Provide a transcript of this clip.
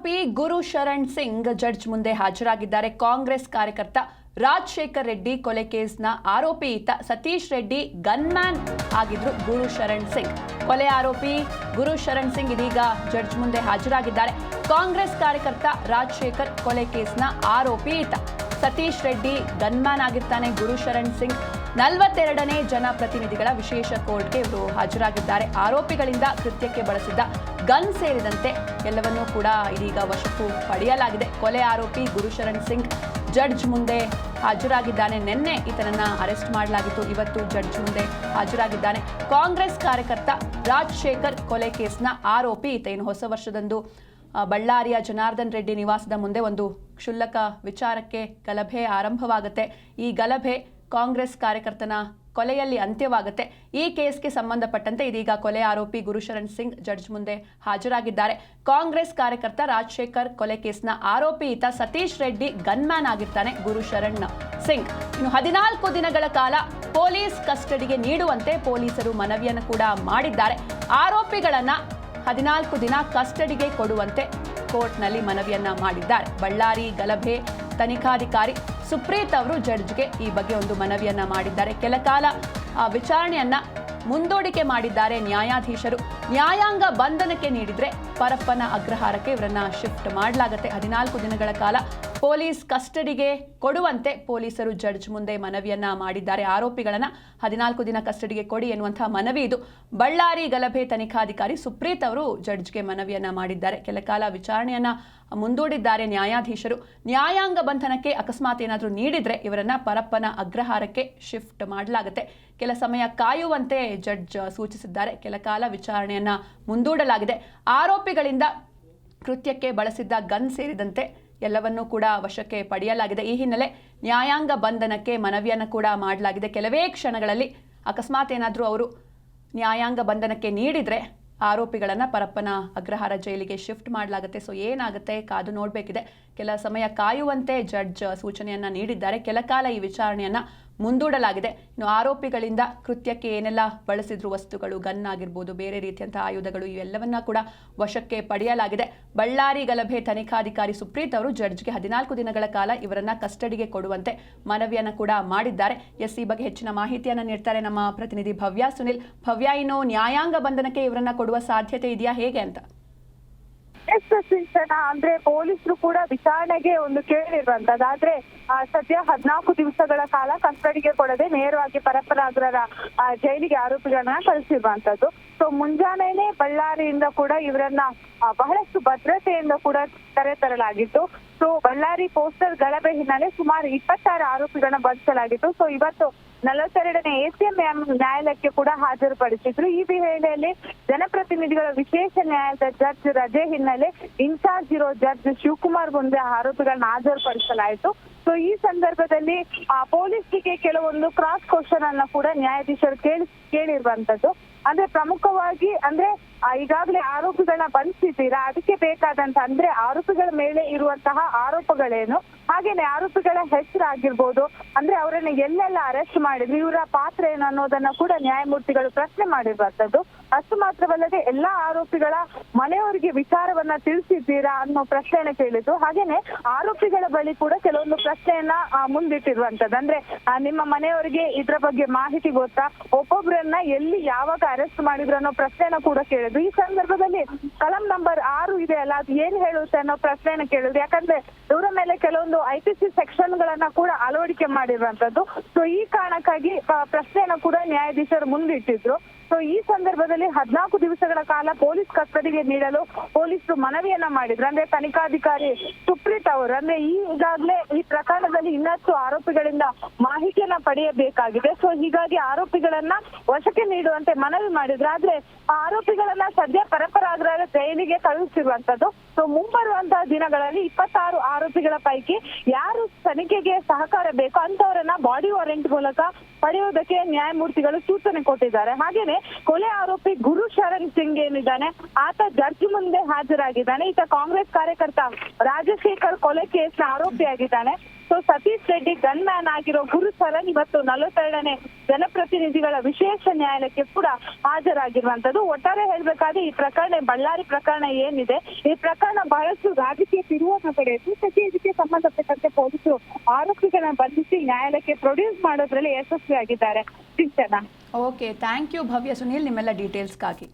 ಆರೋಪಿ ಗುರು ಶರಣ್ ಸಿಂಗ್ ಜಡ್ಜ್ ಮುಂದೆ ಹಾಜರಾಗಿದ್ದಾರೆ. ಕಾಂಗ್ರೆಸ್ ಕಾರ್ಯಕರ್ತ ರಾಜಶೇಖರ್ ರೆಡ್ಡಿ ಕೊಲೆ ಕೇಸ್ನ ಆರೋಪಿ ಈತ ಸತೀಶ್ ರೆಡ್ಡಿ ಗನ್ಮ್ಯಾನ್ ಆಗಿದ್ರು ಗುರು ಶರಣ್ ಸಿಂಗ್. ಕೊಲೆ ಆರೋಪಿ ಗುರು ಶರಣ್ ಸಿಂಗ್ ಇದೀಗ ಜಡ್ಜ್ ಮುಂದೆ ಹಾಜರಾಗಿದ್ದಾರೆ. ಕಾಂಗ್ರೆಸ್ ಕಾರ್ಯಕರ್ತ ರಾಜಶೇಖರ್ ಕೊಲೆ ಕೇಸ್ನ ಆರೋಪಿ ಈತ ಸತೀಶ್ ರೆಡ್ಡಿ ಗನ್ಮ್ಯಾನ್ ಆಗಿರ್ತಾನೆ ಗುರು ಶರಣ್ ಸಿಂಗ್. ನಲವತ್ತೆರಡನೇ ಜನಪ್ರತಿನಿಧಿಗಳ ವಿಶೇಷ ಕೋರ್ಟ್ಗೆ ಇವರು ಹಾಜರಾಗಿದ್ದಾರೆ. ಆರೋಪಿಗಳಿಂದ ಕೃತ್ಯಕ್ಕೆ ಬಳಸಿದ್ದ ಗನ್ ಸೇರಿದಂತೆ ಎಲ್ಲವನ್ನೂ ಕೂಡ ಇದೀಗ ವಶಕ್ಕೂ ಪಡೆಯಲಾಗಿದೆ. ಕೊಲೆ ಆರೋಪಿ ಗುರುಶರಣ್ ಸಿಂಗ್ ಜಡ್ಜ್ ಮುಂದೆ ಹಾಜರಾಗಿದ್ದಾನೆ. ನಿನ್ನೆ ಈತನನ್ನ ಅರೆಸ್ಟ್ ಮಾಡಲಾಗಿತ್ತು. ಇವತ್ತು ಜಡ್ಜ್ ಮುಂದೆ ಹಾಜರಾಗಿದ್ದಾನೆ. ಕಾಂಗ್ರೆಸ್ ಕಾರ್ಯಕರ್ತ ರಾಜಶೇಖರ್ ಕೊಲೆ ಕೇಸ್ನ ಆರೋಪಿ ಈತ ಇನ್ನು ಹೊಸ ವರ್ಷದಂದು ಬಳ್ಳಾರಿಯ ಜನಾರ್ದನ್ ರೆಡ್ಡಿ ನಿವಾಸದ ಮುಂದೆ ಒಂದು ಕ್ಷುಲ್ಲಕ ವಿಚಾರಕ್ಕೆ ಗಲಭೆ ಆರಂಭವಾಗುತ್ತೆ. ಈ ಗಲಭೆ ಕಾಂಗ್ರೆಸ್ ಕಾರ್ಯಕರ್ತನ ಕೊಲೆಯಲ್ಲಿ ಅಂತ್ಯವಾಗುತ್ತೆ. ಈ ಕೇಸ್ಗೆ ಸಂಬಂಧಪಟ್ಟಂತೆ ಇದೀಗ ಕೊಲೆ ಆರೋಪಿ ಗುರುಶರಣ್ ಸಿಂಗ್ ಜಡ್ಜ್ ಮುಂದೆ ಹಾಜರಾಗಿದ್ದಾರೆ. ಕಾಂಗ್ರೆಸ್ ಕಾರ್ಯಕರ್ತ ರಾಜಶೇಖರ್ ಕೊಲೆ ಕೇಸ್ನ ಆರೋಪಿ ಈತ ಸತೀಶ್ ರೆಡ್ಡಿ ಗನ್ಮ್ಯಾನ್ ಆಗಿರ್ತಾನೆ ಗುರುಶರಣ್ ಸಿಂಗ್. ಇನ್ನು ಹದಿನಾಲ್ಕು ದಿನಗಳ ಕಾಲ ಪೊಲೀಸ್ ಕಸ್ಟಡಿಗೆ ನೀಡುವಂತೆ ಪೊಲೀಸರು ಮನವಿಯನ್ನು ಕೂಡ ಮಾಡಿದ್ದಾರೆ. ಆರೋಪಿಗಳನ್ನ ಹದಿನಾಲ್ಕು ದಿನ ಕಸ್ಟಡಿಗೆ ಕೊಡುವಂತೆ ಕೋರ್ಟ್ನಲ್ಲಿ ಮನವಿಯನ್ನ ಮಾಡಿದ್ದಾರೆ. ಬಳ್ಳಾರಿ ಗಲಭೆ ತನಿಖಾಧಿಕಾರಿ ಸುಪ್ರೀತ್ ಅವರು ಜಡ್ಜ್ಗೆ ಈ ಬಗ್ಗೆ ಒಂದು ಮನವಿಯನ್ನ ಮಾಡಿದ್ದಾರೆ. ಕೆಲ ಕಾಲ ಆ, ವಿಚಾರಣೆಯನ್ನ ಮುಂದೂಡಿಕೆ ಮಾಡಿದ್ದಾರೆ ನ್ಯಾಯಾಧೀಶರು. ನ್ಯಾಯಾಂಗ ಬಂಧನಕ್ಕೆ ನೀಡಿದ್ರೆ ಪರಪ್ಪನ ಅಗ್ರಹಾರಕ್ಕೆ ಇವರನ್ನ ಶಿಫ್ಟ್ ಮಾಡಲಾಗುತ್ತೆ. ಹದಿನಾಲ್ಕು ದಿನಗಳ ಕಾಲ ಪೊಲೀಸ್ ಕಸ್ಟಡಿಗೆ ಕೊಡುವಂತೆ ಪೊಲೀಸರು ಜಡ್ಜ್ ಮುಂದೆ ಮನವಿಯನ್ನ ಮಾಡಿದ್ದಾರೆ. ಆರೋಪಿಗಳನ್ನ ಹದಿನಾಲ್ಕು ದಿನ ಕಸ್ಟಡಿಗೆ ಕೊಡಿ ಎನ್ನುವಂತಹ ಮನವಿ ಇದು. ಬಳ್ಳಾರಿ ಗಲಭೆ ತನಿಖಾಧಿಕಾರಿ ಸುಪ್ರೀತ್ ಅವರು ಜಡ್ಜ್ಗೆ ಮನವಿಯನ್ನ ಮಾಡಿದ್ದಾರೆ. ಕೆಲ ಕಾಲ ವಿಚಾರಣೆಯನ್ನ ಮುಂದೂಡಿದ್ದಾರೆ ನ್ಯಾಯಾಧೀಶರು. ನ್ಯಾಯಾಂಗ ಬಂಧನಕ್ಕೆ ಅಕಸ್ಮಾತ್ ಏನಾದರೂ ನೀಡಿದ್ರೆ ಇವರನ್ನ ಪರಪ್ಪನ ಅಗ್ರಹಾರಕ್ಕೆ ಶಿಫ್ಟ್ ಮಾಡಲಾಗುತ್ತೆ. ಕೆಲ ಸಮಯ ಕಾಯುವಂತೆ ಜಡ್ಜ್ ಸೂಚಿಸಿದ್ದಾರೆ. ಕೆಲ ಕಾಲ ವಿಚಾರಣೆಯನ್ನ ಮುಂದೂಡಲಾಗಿದೆ. ಆರೋಪಿಗಳಿಂದ ಕೃತ್ಯಕ್ಕೆ ಬಳಸಿದ್ದ ಗನ್ ಸೇರಿದಂತೆ ಎಲ್ಲವನ್ನೂ ಕೂಡ ವಶಕ್ಕೆ ಪಡೆಯಲಾಗಿದೆ. ಈ ಹಿನ್ನೆಲೆ ನ್ಯಾಯಾಂಗ ಬಂಧನಕ್ಕೆ ಮನವಿಯನ್ನು ಕೂಡ ಮಾಡಲಾಗಿದೆ. ಕೆಲವೇ ಕ್ಷಣಗಳಲ್ಲಿ ಅಕಸ್ಮಾತ್ ಏನಾದರೂ ಅವರು ನ್ಯಾಯಾಂಗ ಬಂಧನಕ್ಕೆ ನೀಡಿದರೆ ಆರೋಪಿಗಳನ್ನು ಪರಪ್ಪನ ಅಗ್ರಹಾರ ಜೈಲಿಗೆ ಶಿಫ್ಟ್ ಮಾಡಲಾಗುತ್ತೆ. ಸೊ ಏನಾಗುತ್ತೆ? ಕಾದು ನೋಡಬೇಕಿದೆ. ಕೆಲ ಸಮಯ ಕಾಯುವಂತೆ ಜಡ್ಜ್ ಸೂಚನೆಯನ್ನ ನೀಡಿದ್ದಾರೆ. ಕೆಲ ಕಾಲ ಈ ವಿಚಾರಣೆಯನ್ನ ಮುಂದೂಡಲಾಗಿದೆ. ಇನ್ನು ಆರೋಪಿಗಳಿಂದ ಕೃತ್ಯಕ್ಕೆ ಏನೆಲ್ಲ ಬಳಸಿದ್ರು ವಸ್ತುಗಳು, ಗನ್ ಆಗಿರ್ಬೋದು, ಬೇರೆ ರೀತಿಯಂತಹ ಆಯುಧಗಳು, ಇವೆಲ್ಲವನ್ನ ಕೂಡ ವಶಕ್ಕೆ ಪಡೆಯಲಾಗಿದೆ. ಬಳ್ಳಾರಿ ಗಲಭೆ ತನಿಖಾಧಿಕಾರಿ ಸುಪ್ರೀತ್ ಅವರು ಜಡ್ಜ್ಗೆ ಹದಿನಾಲ್ಕು ದಿನಗಳ ಕಾಲ ಇವರನ್ನ ಕಸ್ಟಡಿಗೆ ಕೊಡುವಂತೆ ಮನವಿಯನ್ನು ಕೂಡ ಮಾಡಿದ್ದಾರೆ. ಎಸ್, ಈ ಬಗ್ಗೆ ಹೆಚ್ಚಿನ ಮಾಹಿತಿಯನ್ನು ನೀಡ್ತಾರೆ ನಮ್ಮ ಪ್ರತಿನಿಧಿ ಭವ್ಯ ಸುನಿಲ್. ಭವ್ಯ, ಇನ್ನು ನ್ಯಾಯಾಂಗ ಬಂಧನಕ್ಕೆ ಇವರನ್ನ ಕೊಡುವ ಸಾಧ್ಯತೆ ಇದೆಯಾ? ಹೇಗೆ ಅಂತ? ಎಸ್ ಸಿಂಚನ ಅಂದ್ರೆ ಪೊಲೀಸರು ಕೂಡ ವಿಚಾರಣೆಗೆ ಒಂದು ಕೇಳಿರುವಂತದ್ದು. ಆದ್ರೆ ಆ, ಸದ್ಯ ಹದಿನಾಲ್ಕು ದಿವಸಗಳ ಕಾಲ ಕಸ್ಟಡಿಗೆ ಕೊಡದೆ ನೇರವಾಗಿ ಪರಪರಾಗ್ರರ ಜೈಲಿಗೆ ಆರೋಪಿಗಳನ್ನ ಕಳಿಸಿರುವಂತದ್ದು. ಸೊ ಮುಂಜಾನೆನೆ ಬಳ್ಳಾರಿಯಿಂದ ಕೂಡ ಇವರನ್ನ ಬಹಳಷ್ಟು ಭದ್ರತೆಯಿಂದ ಕೂಡ ಕರೆತರಲಾಗಿತ್ತು ಸೊ ಬಳ್ಳಾರಿ ಪೋಸ್ಟರ್ ಗಲಭೆ ಹಿನ್ನೆಲೆ ಸುಮಾರು ಇಪ್ಪತ್ತಾರು ಆರೋಪಿಗಳನ್ನ ಬಂಧಿಸಲಾಗಿತ್ತು. ಸೊ ಇವತ್ತು ನಲವತ್ತೆರಡನೇ ಎಸಿಎಂ ನ್ಯಾಯಾಲಯಕ್ಕೆ ಕೂಡ ಹಾಜರುಪಡಿಸಿದ್ರು. ಈ ವೇಳೆಯಲ್ಲಿ ಜನಪ್ರತಿನಿಧಿಗಳ ವಿಶೇಷ ನ್ಯಾಯಾಲಯದ ಜಡ್ಜ್ ರಜೆ ಹಿನ್ನೆಲೆ ಇನ್ಚಾರ್ಜ್ ಇರೋ ಜಡ್ಜ್ ಶಿವಕುಮಾರ್ ಮುಂದೆ ಆರೋಪಿಗಳನ್ನ ಹಾಜರುಪಡಿಸಲಾಯಿತು. ಸೊ ಈ ಸಂದರ್ಭದಲ್ಲಿ, ಆ ಪೊಲೀಸ್ಗೆ ಕೆಲವೊಂದು ಕ್ರಾಸ್ ಕ್ವಶನ್ ಅನ್ನ ಕೂಡ ನ್ಯಾಯಾಧೀಶರು ಕೇಳಿ ಕೇಳಿರುವಂತದ್ದು ಅಂದ್ರೆ ಪ್ರಮುಖವಾಗಿ ಅಂದ್ರೆ ಈಗಾಗಲೇ ಆರೋಪಿಗಳನ್ನ ಬಂಧಿಸಿದ್ದೀರಾ? ಅದಕ್ಕೆ ಬೇಕಾದಂತ ಅಂದ್ರೆ ಆರೋಪಿಗಳ ಮೇಲೆ ಇರುವಂತಹ ಆರೋಪಗಳೇನು? ಹಾಗೇನೆ ಆರೋಪಿಗಳ ಹೆಸರಾಗಿರ್ಬೋದು, ಅಂದ್ರೆ ಅವರನ್ನ ಎಲ್ಲೆಲ್ಲ ಅರೆಸ್ಟ್ ಮಾಡಿದ್ರು, ಇವರ ಪಾತ್ರ ಏನು ಅನ್ನೋದನ್ನ ಕೂಡ ನ್ಯಾಯಮೂರ್ತಿಗಳು ಪ್ರಶ್ನೆ ಮಾಡಿರುವಂತದ್ದು. ಅಷ್ಟು ಮಾತ್ರವಲ್ಲದೆ ಎಲ್ಲಾ ಆರೋಪಿಗಳ ಮನೆಯವರಿಗೆ ವಿಚಾರವನ್ನ ತಿಳಿಸಿದ್ದೀರಾ ಅನ್ನೋ ಪ್ರಶ್ನೆಯನ್ನ ಕೇಳಿದ್ರು ಹಾಗೇನೆ ಆರೋಪಿಗಳ ಬಳಿ ಕೂಡ ಕೆಲವೊಂದು ಪ್ರಶ್ನೆಯನ್ನ ಮುಂದಿಟ್ಟಿರುವಂತದ್ದು. ಅಂದ್ರೆ ನಿಮ್ಮ ಮನೆಯವರಿಗೆ ಇದ್ರ ಬಗ್ಗೆ ಮಾಹಿತಿ ಗೊತ್ತಾ? ಒಬ್ಬೊಬ್ಬರನ್ನ ಎಲ್ಲಿ ಯಾವಾಗ ಅರೆಸ್ಟ್ ಮಾಡಿದ್ರು ಅನ್ನೋ ಪ್ರಶ್ನೆನ ಕೂಡ ಕೇಳಿದ್ರು. ಈ ಸಂದರ್ಭದಲ್ಲಿ ಕಲಂ ನಂಬರ್ ಆರು ಇದೆ ಅಲ್ಲ ಅದು ಏನ್ ಹೇಳುತ್ತೆ ಅನ್ನೋ ಪ್ರಶ್ನೆನ ಕೇಳಿದ್ರು. ಯಾಕಂದ್ರೆ ಇವರ ಮೇಲೆ ಕೆಲವೊಂದು ಐ ಸಿ ಸೆಕ್ಷನ್ ಗಳನ್ನ ಕೂಡ ಅಳವಡಿಕೆ ಮಾಡಿರುವಂತದ್ದು ಸೊ ಈ ಕಾರಣಕ್ಕಾಗಿ ಆ, ಪ್ರಶ್ನೆಯನ್ನ ಕೂಡ ನ್ಯಾಯಾಧೀಶರು ಮುಂದಿಟ್ಟಿದ್ರು. ಸೊ ಈ ಸಂದರ್ಭದಲ್ಲಿ ಹದಿನಾಲ್ಕು ದಿವಸಗಳ ಕಾಲ ಪೊಲೀಸ್ ಕಸ್ಟಡಿಗೆ ನೀಡಲು ಪೊಲೀಸರು ಮನವಿಯನ್ನ ಮಾಡಿದ್ರು. ಅಂದ್ರೆ ತನಿಖಾಧಿಕಾರಿ ಸುಪ್ರೀತ್ ಅವರು. ಅಂದ್ರೆ ಈಗಾಗಲೇ ಈ ಪ್ರಕರಣದಲ್ಲಿ ಇನ್ನಷ್ಟು ಆರೋಪಿಗಳಿಂದ ಮಾಹಿತಿಯನ್ನ ಪಡೆಯಬೇಕಾಗಿದೆ. ಸೊ ಹೀಗಾಗಿ ಆರೋಪಿಗಳನ್ನ ವಶಕ್ಕೆ ನೀಡುವಂತೆ ಮನವಿ ಮಾಡಿದ್ರು. ಆದ್ರೆ ಆರೋಪಿಗಳನ್ನ ಸದ್ಯ ಪರಪರಾಗ್ರಹ ಜೈಲಿಗೆ ಕಳುಹಿಸಿರುವಂತದ್ದು. ಸೊ ಮುಂಬರುವಂತಹ ದಿನಗಳಲ್ಲಿ ಇಪ್ಪತ್ತಾರು ಆರೋಪಿಗಳ ಪೈಕಿ ಯಾರು ತನಿಖೆಗೆ ಸಹಕಾರ ಬೇಕೋ ಅಂತವರನ್ನ ಬಾಡಿ ವಾರೆಂಟ್ ಮೂಲಕ ಪಡೆಯುವುದಕ್ಕೆ ನ್ಯಾಯಮೂರ್ತಿಗಳು ಸೂಚನೆ ಕೊಟ್ಟಿದ್ದಾರೆ. ಹಾಗೇನೆ ಕೊಲೆ ಆರೋಪಿ ಗುರು ಶರಣ್ ಸಿಂಗ್ ಏನಿದ್ದಾನೆ, ಆತ ಜಡ್ಜ್ ಮುಂದೆ ಹಾಜರಾಗಿದ್ದಾನೆ. ಈತ ಕಾಂಗ್ರೆಸ್ ಕಾರ್ಯಕರ್ತ ರಾಜಶೇಖರ್ ಕೊಲೆ ಕೇಸ್ನ ಆರೋಪಿಯಾಗಿದ್ದಾನೆ. So Satish Reddy gunman ಆಗಿರೋ ಗುರು ಸರಣ್ ಇವತ್ತು ನಲವತ್ತೆರಡನೇ ಜನಪ್ರತಿನಿಧಿಗಳ ವಿಶೇಷ ನ್ಯಾಯಾಲಯಕ್ಕೆ ಕೂಡ ಹಾಜರಾಗಿರುವಂತದ್ದು ಒಟ್ಟಾರೆ ಹೇಳ್ಬೇಕಾದ್ರೆ ಈ ಪ್ರಕರಣ ಬಳ್ಳಾರಿ ಪ್ರಕರಣ ಏನಿದೆ, ಈ ಪ್ರಕರಣ ಬಹಳಷ್ಟು ರಾಜಕೀಯ ತಿರುವನ್ನು ಪಡೆಯಿತು. ಸದ್ಯ ಇದಕ್ಕೆ ಸಂಬಂಧಪಟ್ಟಂತೆ ಪೊಲೀಸರು ಆರೋಪಿಗಳನ್ನ ಬಂಧಿಸಿ ನ್ಯಾಯಾಲಯಕ್ಕೆ ಪ್ರೊಡ್ಯೂಸ್ ಮಾಡೋದ್ರಲ್ಲಿ ಯಶಸ್ವಿಯಾಗಿದ್ದಾರೆ. Okay thank you Bhavya Sunil. ನಿಮ್ಮೆಲ್ಲ ಡೀಟೇಲ್ಸ್ಗಾಗಿ